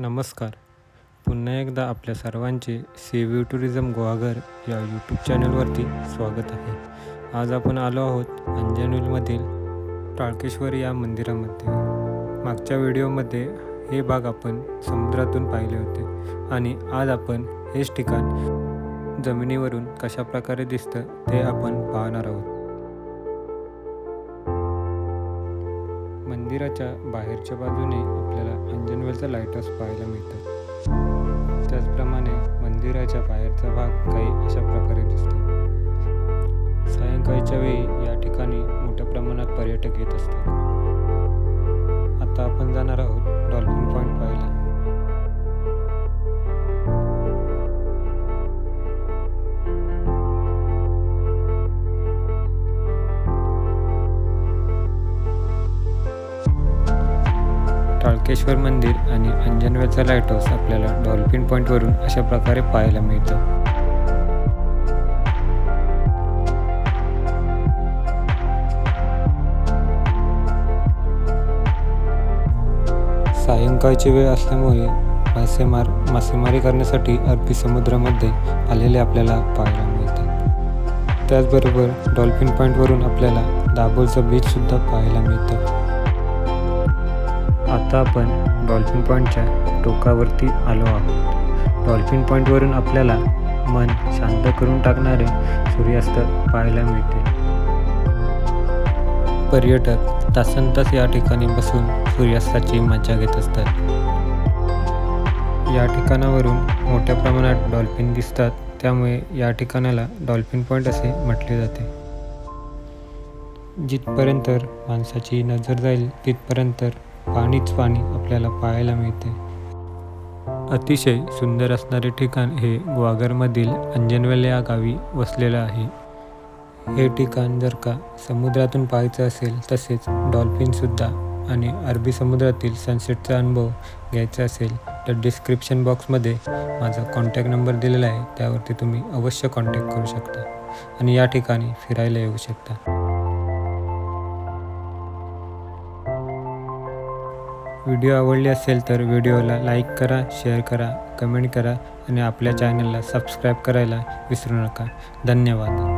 नमस्कार. पुन्हा एकदा आपल्या सर्वांचे सेव्ह टुरिझम गोवाघर या यूट्यूब चॅनलवरती स्वागत आहे. आज आपण आलो आहोत अंजनेरीमधील टाळकेश्वर या मंदिरामध्ये. मागच्या व्हिडिओमध्ये हे भाग आपण समुद्रातून पाहिले होते आणि आज आपण हेच ठिकाण जमिनीवरून कशा प्रकारे दिसतं ते आपण पाहणार आहोत. मंदिराच्या बाहेरच्या बाजूने आपल्याला अंजनवेलचा लाइट हाऊस पाहायला मिळतं. त्याचप्रमाणे मंदिराच्या बाहेरचा भाग काही अशा प्रकारे दिसतो. सायंकाळच्या वेळी या ठिकाणी मोठ्या प्रमाणात पर्यटक येत असतात. आता आपण जाणार आहोत डॉल्फिन पॉईंट पाहायला. काळकेश्वर मंदिर आणि अंजनवेलचा लाइट हाऊस आपल्याला डॉल्फिन पॉईंटवरून अशा प्रकारे पाहायला मिळतं. सायंकाळची वेळ असल्यामुळे मासेमार मासेमारी करण्यासाठी अरबी समुद्रामध्ये आलेले आपल्याला पाहायला मिळतात त्याचबरोबर डॉल्फिन पॉईंटवरून आपल्याला दाभोळचं बीचसुद्धा पाहायला मिळतं. आता आपण डॉल्फिन पॉईंटच्या टोकावरती आलो आहोत. डॉल्फिन पॉईंटवरून आपल्याला मन शांत करून टाकणारे सूर्यास्त पाहायला मिळते. पर्यटक तासन तास या ठिकाणी बसून सूर्यास्ताची मजा घेत असतात. या ठिकाणावरून मोठ्या प्रमाणात डॉल्फिन दिसतात. त्यामुळे या ठिकाणाला डॉल्फिन पॉईंट असे म्हटले जाते. जिथपर्यंत माणसाची नजर जाईल तिथपर्यंत पाणीच पाणी आपल्याला पाहायला मिळते. अतिशय सुंदर असणारे ठिकाण हे ग्वागरमधील अंजनवेल या गावी वसलेलं आहे. हे ठिकाण जर का समुद्रातून पाहायचं असेल तसेच डॉल्फिनसुद्धा आणि अरबी समुद्रातील सनसेटचा अनुभव घ्यायचा असेल तर डिस्क्रिप्शन बॉक्समध्ये माझा कॉन्टॅक्ट नंबर दिलेला आहे. त्यावरती तुम्ही अवश्य कॉन्टॅक्ट करू शकता आणि या ठिकाणी फिरायला येऊ शकता. व्हिडिओ आवडली असेल तर व्हिडिओला लाईक करा शेअर करा कमेंट करा आणि आपल्या चॅनलला सबस्क्राईब करायला विसरू नका. धन्यवाद.